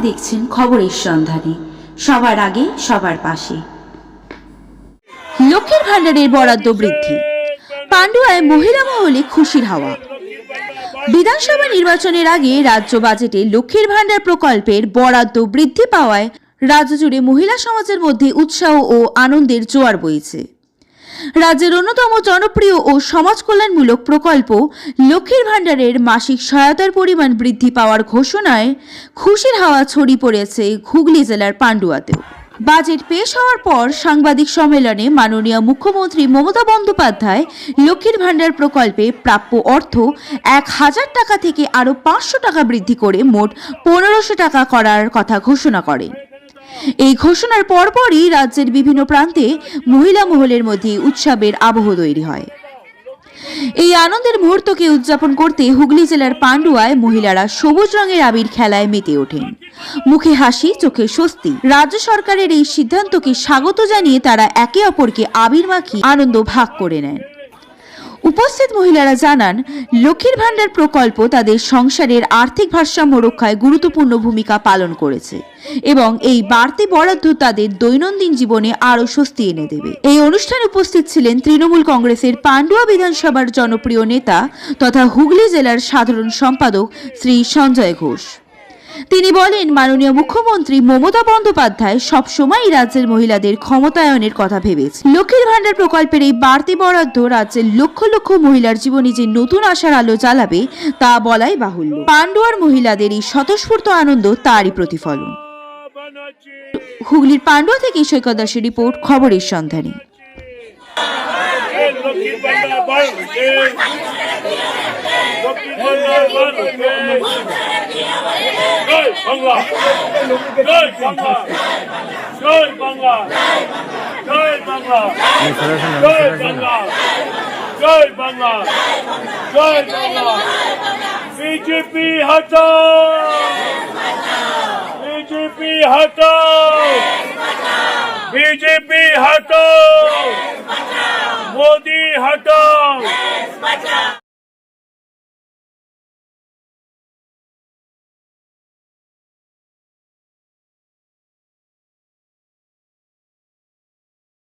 দেখছেন খবরের সন্ধানে। সবার আগে, সবার পাশে। লক্ষ্মীর ভাণ্ডারের বরাদ্দ বৃদ্ধি। পান্ডুয়ায় মহিলা মহলে খুশির হাওয়া। বিধানসভা নির্বাচনের আগে রাজ্য বাজেটে লক্ষ্মীর ভাণ্ডার প্রকল্পের বরাদ্দ বৃদ্ধি পাওয়ায় রাজ্য জুড়ে মহিলা সমাজের মধ্যে উৎসাহ ও আনন্দের জোয়ার বইছে। রাজ্যের অন্যতম জনপ্রিয় ও সমাজ কল্যাণমূলক প্রকল্প লক্ষ্মীর ভাণ্ডারের মাসিক সহায়তার পরিমাণ বৃদ্ধি পাওয়ার ঘোষণায় খুশির হাওয়া ছড়িয়ে পড়েছে হুগলি জেলার পান্ডুয়াতেও। বাজেট পেশ হওয়ার পর সাংবাদিক সম্মেলনে মাননীয় মুখ্যমন্ত্রী মমতা বন্দ্যোপাধ্যায় লক্ষ্মীর ভাণ্ডার প্রকল্পে প্রাপ্য অর্থ এক হাজার টাকা থেকে আরও পাঁচশো টাকা বৃদ্ধি করে মোট পনেরোশো টাকা করার কথা ঘোষণা করেন। এই ঘোষণার পরপরই রাজ্যের বিভিন্ন প্রান্তে মহিলা মহলের মধ্যে উৎসবের আবহ তৈরি হয়। এই আনন্দের মুহূর্তকে উদযাপন করতে হুগলি জেলার পান্ডুয়ায় মহিলারা সবুজ রঙের আবির খেলায় মেতে ওঠেন। মুখে হাসি, চোখে স্বস্তি। রাজ্য সরকারের এই সিদ্ধান্তকে স্বাগত জানিয়ে তারা একে অপরকে আবির মাখিয়ে আনন্দ ভাগ করে নেন। উপস্থিত মহিলারা জানান, লক্ষ্মীর ভাণ্ডার প্রকল্প তাদের সংসারের আর্থিক ভারসাম্য রক্ষায় গুরুত্বপূর্ণ ভূমিকা পালন করেছে এবং এই বাড়তি বরাদ্দ তাদের দৈনন্দিন জীবনে আরও স্বস্তি এনে দেবে। এই অনুষ্ঠানে উপস্থিত ছিলেন তৃণমূল কংগ্রেসের পান্ডুয়া বিধানসভার জনপ্রিয় নেতা তথা হুগলি জেলার সাধারণ সম্পাদক শ্রী সঞ্জয় ঘোষ। তিনি বলেন, মাননীয় মুখ্যমন্ত্রী মমতা বন্দ্যোপাধ্যায় সবসময় রাজ্যের মহিলাদের ক্ষমতায়নের কথা ভেবেছে লক্ষ্মীর ভাণ্ডার প্রকল্পের এই বাড়তি বরাদ্দ রাজ্যের লক্ষ লক্ষ মহিলার জীবনে যে নতুন আশার আলো জ্বালাবে, তা বলাই বাহুল্য। পান্ডুয়ার মহিলাদের এই স্বতঃস্ফূর্ত আনন্দ তারই প্রতিফলন। হুগলির পান্ডুয়া থেকে সৈকত দাসের রিপোর্ট, খবরের সন্ধানে। বাংলা জয় বাংলা জয় বাংলা জয় বাংলা জয় বাংলা জয় বাংলা জয় বাংলা বিজেপি হটাও বিজেপি হটাও বিজেপি হটাও মোদি হটাও